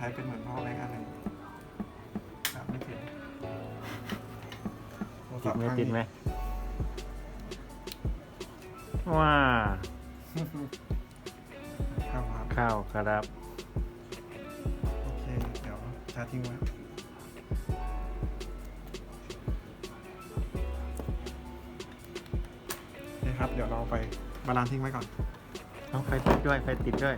ใช้เป็นเหมือนพ่อแรงอันหนึ่งครับไม่ติดโทรติศัดพท์ไหมข้างติดนี้ไหมว้าครับครับข้าวครับ โอเค เดี๋ยวชาร์จทิ้งไว้โอเคครับ เดี๋ยวเราไปบาลานซ์ทิ้งไว้ก่อน ต้องไฟติดด้วยไฟติดด้วย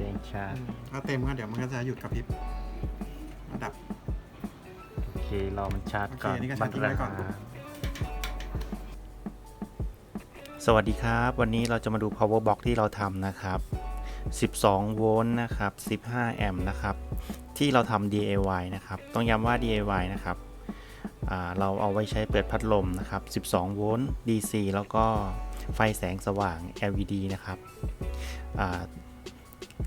แดงชาร์จถ้าเต็มก็เดี๋ยวมันก็จะหยุดกระพริบระดับ โอเครอมันชาร์จก่อนโอเคนี่ก็ชาร์จทิ้งไว้ก่อน บัตรราคาสวัสดีครับ วันนี้เราจะมาดู power box ที่เราทำนะครับ 12 โวลต์นะครับ 15 แอมป์นะครับ ที่เราทำ DIY นะครับ ต้องย้ำว่า DIY นะครับอ่าเราเอาไว้ใช้เปิดพัดลมนะครับ 12 โวลต์ DC แล้วก็ไฟแสงสว่าง LED นะครับอ่า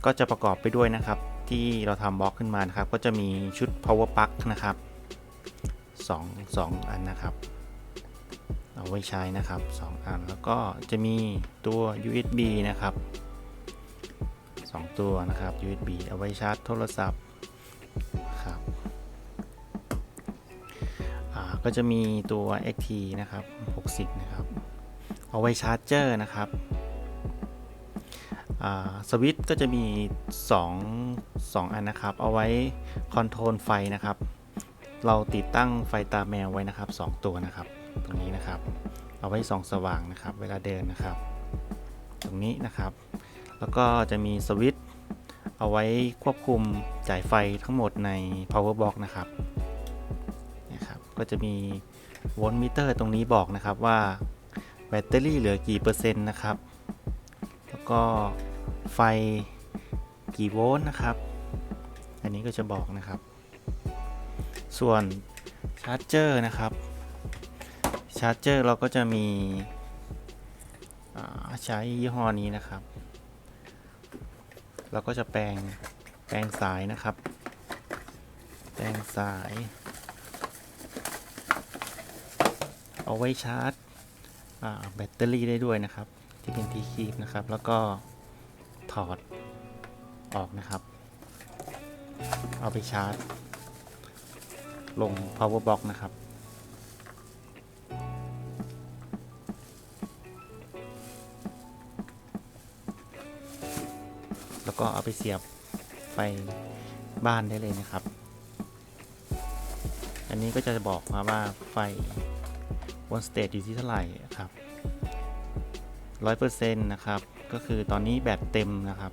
ก็จะประกอบไปด้วยนะครับ ที่เราทำบล็อกขึ้นมานะครับ ก็จะมีชุด power plug นะครับ2 2อันนะครับ เอาไว้ใช้นะครับ 2 อันแล้วก็จะมีตัว USB นะครับ 2 ตัวนะครับ USB เอาไว้ชาร์จโทรศัพท์ครับก็จะมีตัว XT นะครับ 60 นะครับ เอาไว้ชาร์จเจอร์นะครับ สวิตช์ก็จะมี 2 2 อันนะครับ เอาไว้คอนโทรลไฟนะครับ เราติดตั้งไฟตาแมวไว้นะครับ 2 ตัวนะครับ ตรงนี้นะครับ เอาไว้ส่องสว่างนะครับ เวลาเดินนะครับ ตรงนี้นะครับ แล้วก็จะมีสวิตช์เอาไว้ควบคุมจ่ายไฟทั้งหมดใน power box นะครับนะครับ ก็จะมีโวลต์มิเตอร์ตรงนี้บอกนะครับว่าแบตเตอรี่เหลือกี่เปอร์เซ็นต์นะครับ แล้วก็ ไฟกี่โวลต์นะครับ อันนี้ก็จะบอกนะครับ ส่วนชาร์จเจอร์นะครับ ชาร์จเจอร์เราก็จะมีใช้ยี่ห้อนี้นะครับ เราก็จะแปลงแปลงสายนะครับ แปลงสาย เอาไว้ชาร์จแบตเตอรี่ได้ด้วยนะครับ ที่เป็นที่คีบนะครับ แล้วก็ ถอดออกนะครับ เอาไปชาร์จ ลง power box นะครับ แล้วก็เอาไปเสียบไฟบ้านได้เลยนะครับ อันนี้ก็จะบอกมาว่าไฟบนสเตจอยู่ที่เท่าไหร่ครับร้อยเปอร์เซ็นต์นะครับ ก็คือตอนนี้แบตเต็มนะครับ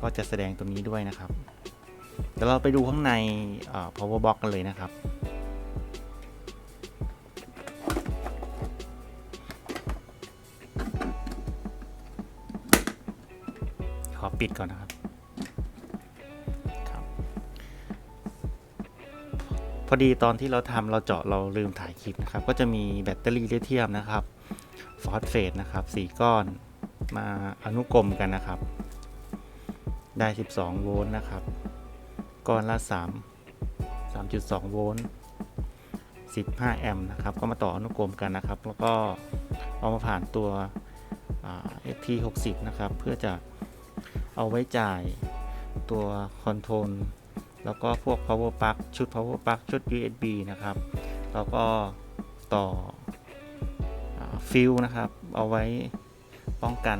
ก็จะแสดงตรงนี้ด้วยนะครับเดี๋ยวเราไปดูข้างใน power box กันเลยนะครับ ขอปิดก่อนนะครับครับ พอดีตอนที่เราทำเราเจาะเราลืมถ่ายคลิปนะครับ ก็จะมีแบตเตอรี่ลิเธียมนะครับ ฟอสเฟตนะครับ 4 ก้อนมาอนุกรมกันนะครับ ได้ 12 โวลต์นะครับ ก้อนละ 3 3.2 โวลต์ 15 แอมป์นะครับ ก็มาต่ออนุกรมกันนะครับ แล้วก็เอามาผ่านตัวอ่า FT60 นะครับ เพื่อจะเอาไว้จ่ายตัวคอนโทรลแล้วก็พวก power plug ชุด power plug ชุด USB นะครับ แล้วก็ต่อ ฟิลนะครับ เอาไว้ป้องกัน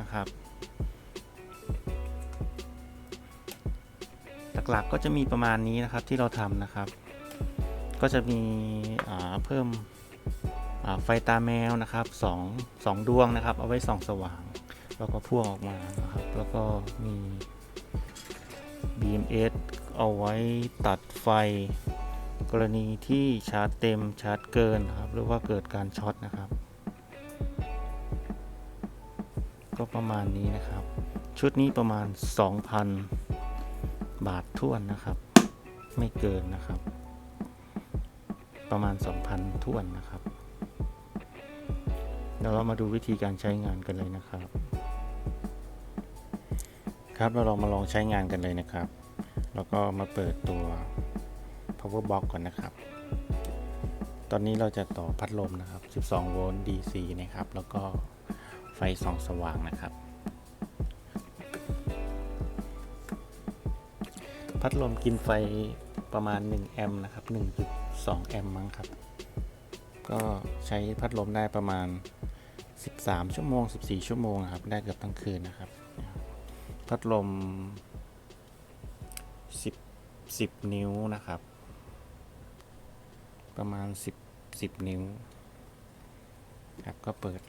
นะครับ หลักๆก็จะมีประมาณนี้นะครับที่เราทำนะครับ ก็จะมีเพิ่มไฟตาแมวนะครับสองสองดวงนะครับ เอาไว้ส่องสว่าง แล้วก็พ่วงออกมานะครับ แล้วก็มี BMS เอาไว้ตัดไฟ กรณีที่ชาร์จเต็มชาร์จเกินครับ หรือว่าเกิดการช็อตนะครับ ก็ประมาณนี้นะครับ ชุดนี้ประมาณ 2,000 บาทท่วนนะครับ ไม่เกินนะครับ ประมาณ 2,000ท้วนนะครับเดี๋ยวเรามาดูวิธีการใช้งานกันเลยนะครับ ครับเราลองมาลองใช้งานกันเลยนะครับ แล้วก็มาเปิดตัว power box ก่อนนะครับ ตอนนี้เราจะต่อพัดลมนะครับ 12 โวลต์ DC นะครับ แล้วก็ ไฟส่องสว่างนะครับ พัดลมกินไฟประมาณ 1 แอมป์นะครับ 1.2 แอมป์มั้งครับ ก็ใช้พัดลมได้ประมาณ 13 ชั่วโมง 14 ชั่วโมงครับ ได้เกือบทั้งคืนนะครับ พัดลม 10 10 นิ้วนะครับ ประมาณ 10 10 นิ้ว ครับ ก็เปิด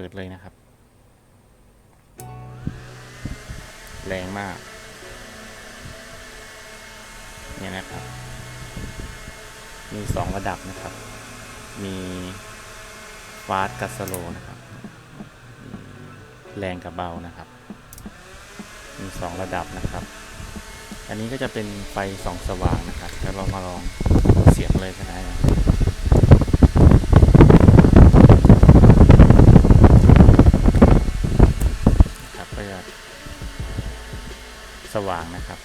ปิดเลยนะครับ แรงมาก เนี่ยนะครับ มี2ระดับนะครับ มีฟาสกับสโลนะครับ แรงกับเบานะครับ มี2ระดับนะครับ อันนี้ก็จะเป็นไฟสองสว่างนะครับแล้วเรามาลองเสียบเลยก็ได้นะครับก็จะส ว่างนะครับ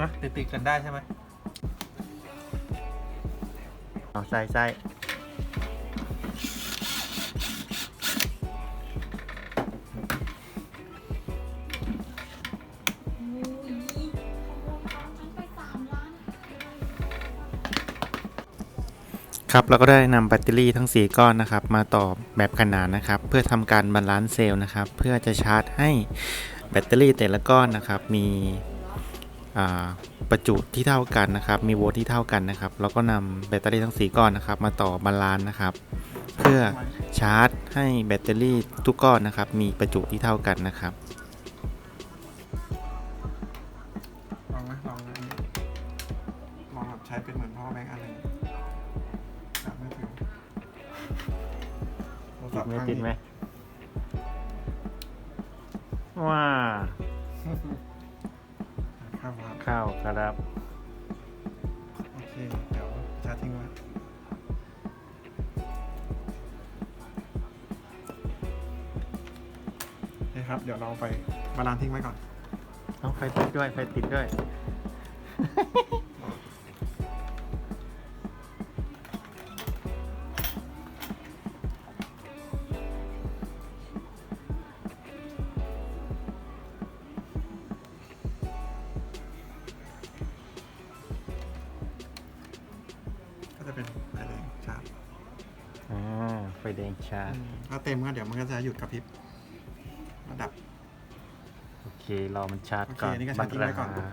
ฮะติดติดๆกันได้ใช่ไหมเอาใส่ใส่ครับเราก็ได้นำแบตเตอรี่ทั้ง 4 ก้อนนะครับ มาต่อแบบขนานนะครับ เพื่อทำการบาลานซ์เซลล์นะครับ เพื่อจะชาร์จให้แบตเตอรี่แต่ละก้อนนะครับ มีอ่า ประจุที่เท่ากันนะครับ มีโวลต์ที่เท่ากันนะครับเราก็นำแบตเตอรี่ทั้ง 4 ก้อนนะครับ มาต่อบาลานซ์นะครับ เพื่อชาร์จให้แบตเตอรี่ทุกก้อนนะครับ มีประจุที่เท่ากันนะครับลองไหมลองอันนี้ลองแบบใช้เป็นเหมือนพ่อแบงค์อันหนึ่งจับไม่ถึงโทรศัพท์ข้างนี้ว้า ครับครับเข้าครับ โอเค เดี๋ยวชาร์จทิ้งไว้โอเคครับ เดี๋ยวเราไปบาลานซ์ทิ้งไว้ก่อนเอาไฟติดด้วยไฟติดด้วย เป็นไฟแดงชาร์จอ่าไฟแดงชาร์จถ้าเต็มก็เดี๋ยวมันก็จะหยุดกระพริบระดับ โอเค รอมันชาร์จก่อนโอเคนี่ก็ชาร์จทิ้งไว้ก่อน บัตรรา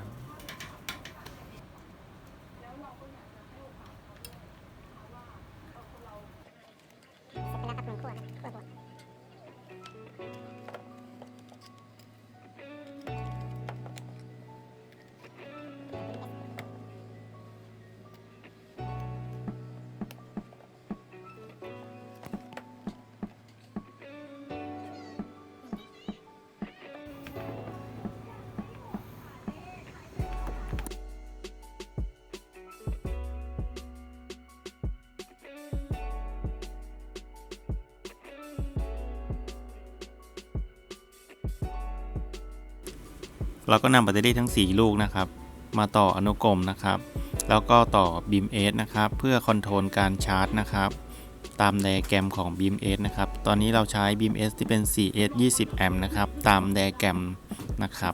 เราก็นำแบตเตอรี่ทั้ง 4 ลูกนะครับ มาต่ออนุกรมนะครับ แล้วก็ต่อ beam s นะครับ เพื่อคอนโทรลการชาร์จนะครับ ตามไดแกรมของ beam s นะครับ ตอนนี้เราใช้ beam s ที่เป็น 4s 20 แอมป์นะครับ ตามไดแกรมนะครับ